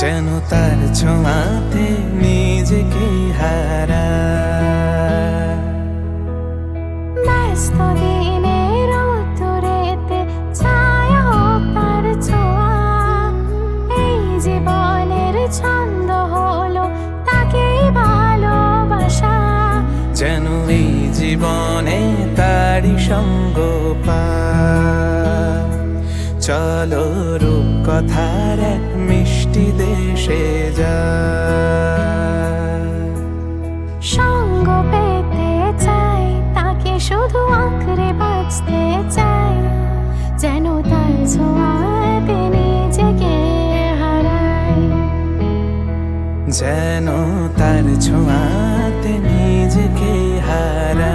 যেন তার ছোঁয়াতে নিজেকে হারা। ছন্দ হলো তাকেই ভালোবাসা। যেন এই জীবনে তারি সঙ্গ পা। চলো রূপ কথার এক মিষ্টি দেশে যা সঙ্গ পেতে চাই তাকে শুধু আঁকড়ে বাঁচতে চাই যেন তার ছোঁয়াতে নিজেকে হারাই যেন তার ছোঁয়াতে নিজেকে হারা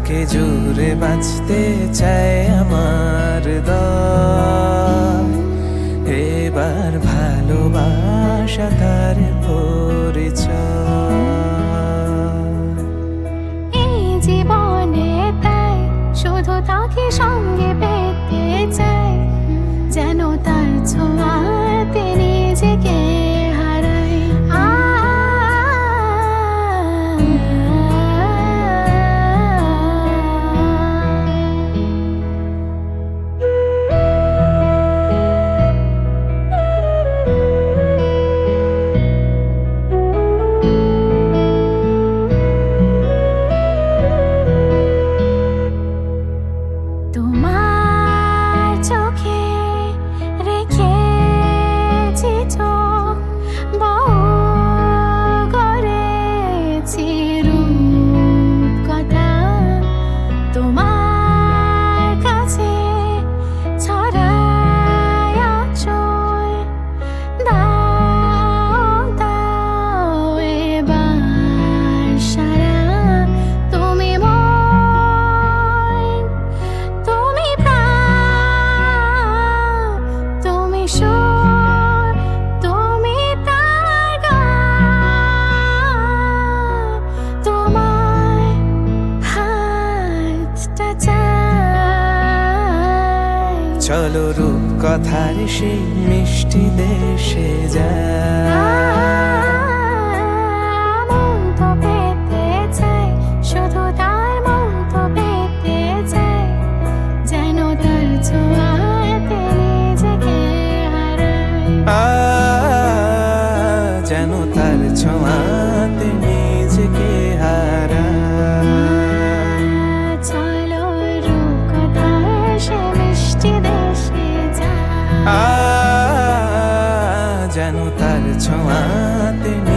তাকে জুড়ে বাঁচতে চায় আমার দল। এবার ভালোবাসা তার পরিচয়। এই জীবনে তাই শুধু তাকে সঙ্গে চলো রূপ কথার সেই মিষ্টি দেশে যা তো পেতে চাই শুধু তার তো পেতে চাই যেন তার ছোঁয়াতে যেন তার ছোঁয়াতে